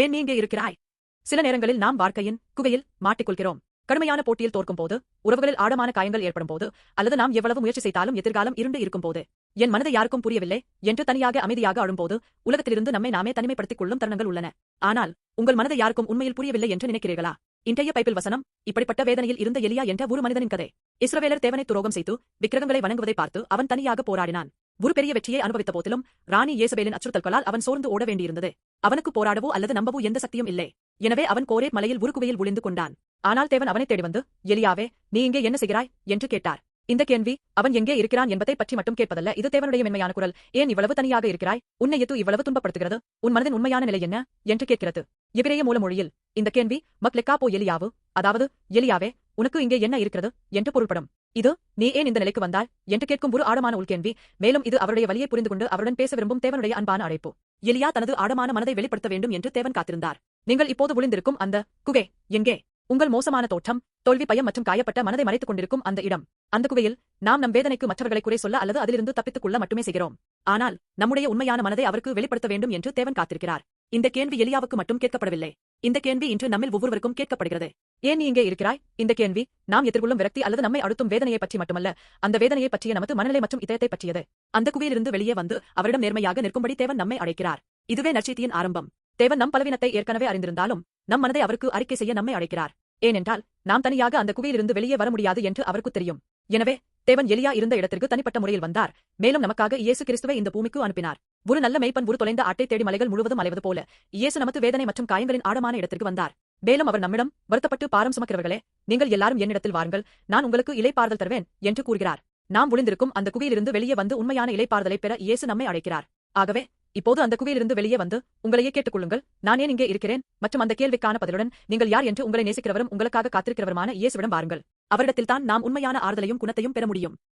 ஏன் நீ இங்கே இருக்கிறாய்? சில நேரங்களில் நாம் வாழ்க்கையின் குகையில் மாட்டிக்கொள்கிறோம். கடுமையான போட்டியில் தோற்கும் போது உறவுகளில் ஆழமான காயங்கள் ஏற்படும் போது அல்லது நாம் எவ்வளவு முயற்சி செய்தாலும் எதிர்காலம் இருண்டு இருக்கும் போது என் மனதை யாருக்கும் புரியவில்லை என்று தனியாக அமைதியாக அழும்போது உலகத்திலிருந்து நம்மை நாமே தனிமைப்படுத்திக் கொள்ளும் தருணங்கள் உள்ளன. ஆனால் உங்கள் மனதை யாருக்கும் உண்மையில் புரியவில்லை என்று நினைக்கிறீர்களா? இன்றைய பைப்பில் வசனம் இப்படிப்பட்ட வேதனையில் இருந்த எலியா என்ற ஒரு மனிதனின் கதை. இஸ்ரவேலர் தேவனை துரோகம் செய்து விக்கிரகங்களை வணங்குவதை பார்த்து அவன் தனியாக போராடினான். ஒரு பெரிய வெற்றியை அனுபவித்த போதிலும் ராணி இயேசபேலின் அச்சுறுத்தல்களால் அவன் சோர்ந்து ஓட வேண்டியிருந்தது. அவனுக்கு போராடவோ அல்லது நம்பவோ எந்த சக்தியும் இல்லை. எனவே அவன் கோரே மலையில் உருக்குவையில் ஒளிந்து கொண்டான். ஆனால் தேவன் அவனை தேடி வந்து எலியாவே நீ இங்கே என்ன செய்கிறாய்? என்று கேட்டார். இந்த கேள்வி அவன் எங்கே இருக்கிறான் என்பதை பற்றி மட்டும் கேட்பதல்ல. இது தேவனுடைய மென்மையான குரல். ஏன் இவ்வளவு தனியாக இருக்கிறாய்? உன்னை எது இவ்வளவு துன்பப்படுத்துகிறது? உன் மனதின் உண்மையான நிலை என்ன? என்று கேட்கிறது. எபிரேய மூலமொழியில் இந்த கேள்வி மக்லெக்கா போ எலியாவு? அதாவது எலியாவே உனக்கு இங்கே என்ன இருக்கிறது? என்று பொருள்படும். இது நீ ஏன் இந்த நிலைக்கு வந்தாய்? என்று கேட்கும் ஒரு ஆழமான உள்கேள்வி மேலும் இது அவருடைய வழியை புரிந்து கொண்டு அவருடன் பேச விரும்பும் தேவனுடைய அன்பான அழைப்பு. எலியா தனது ஆழமான மனதை வெளிப்படுத்த வேண்டும் என்று தேவன் காத்திருந்தார். நீங்கள் இப்போது விழுந்திருக்கும் அந்த குகை எங்கே? உங்கள் மோசமான தோற்றம் தோல்வி பயம் மற்றும் காயப்பட்ட மனதை மறைத்துக் கொண்டிருக்கும் அந்த இடம். அந்த குகையில் நாம் நம் வேதனைக்கு மற்றவர்களை குறை சொல்ல அல்லது அதிலிருந்து தப்பித்துக் கொள்ள மட்டுமே செய்கிறோம். ஆனால் நம்முடைய உண்மையான மனதை அவருக்கு வெளிப்படுத்த வேண்டும் என்று தேவன் காத்திருக்கிறார். இந்த கேள்வி எலியாவுக்கு மட்டும் கேட்கப்படவில்லை. இந்த கேள்வி இன்று நம்மில் ஒவ்வொருவருக்கும் கேட்கப்படுகிறது. ஏன் நீ இங்கே இருக்கிறாய்? இந்த கேள்வி நாம் எதிர்கொள்ளும் விரக்தி அல்லது நம்மை அடுத்தும் வேதனையை பற்றி மட்டுமல்ல அந்த வேதனையை பற்றிய நமது மனநிலை மற்றும் இதயத்தை பற்றியது. அந்த குகையிலிருந்து வெளியே வந்து அவரிடம் நேர்மையாக நிற்கும்படி தேவன் நம்மை அழைக்கிறார். இதுவே நற்செய்தியின் ஆரம்பம். தேவன் நம் பலவீனத்தை ஏற்கனவே அறிந்திருந்தாலும் நம் மனதை அவருக்கு அறிக்கை செய்ய நம்மை அழைக்கிறார். ஏனென்றால் நாம் தனியாக அந்த குகையிலிருந்து வெளியே வர முடியாது என்று அவருக்கு தெரியும். எனவே தேவன் எலியா இருந்த இடத்திற்கு தனிப்பட்ட முறையில் வந்தார். மேலும் நமக்காக இயேசு கிறிஸ்துவை இந்த பூமிக்கு அனுப்பினார். ஒரு நல்ல மெய்ப்பன் ஒரு தொலைந்த ஆட்டை தேடி மலைகள் முழுவதும் அலைவது போல இயேசு நமது வேதனை மற்றும் காயங்களின் ஆழமான இடத்திற்கு வந்தார். மேலும் அவர் நம்மிடம் வருத்தப்பட்டு பாரம் சுமக்கிறவர்களே நீங்கள் எல்லாரும் என்னிடத்தில் வாருங்கள். நான் உங்களுக்கு இலைப்பாறுதல் தருவேன் என்று கூறுகிறார். நாம் விழுந்திருக்கும் அந்த குகையிலிருந்து வெளியே வந்து உண்மையான இலைப்பாறுதலை பெற இயேசு நம்மை அழைக்கிறார். ஆகவே இப்போது அந்த குகையிலிருந்து வெளியே வந்து உங்களையே கேட்டுக்கொள்ளுங்கள். நான் ஏன் இங்கே இருக்கிறேன்? மற்றும் அந்த கேள்விக்கான பதிலுடன் நீங்கள் யார் என்று உங்களை நேசிக்கிறவரும் உங்களுக்காக காத்திருக்கிறவருமான இயேசுவிடம் வாருங்கள். அவரிடத்தில்தான் நாம் உண்மையான ஆறுதலையும் குணத்தையும் பெற முடியும்.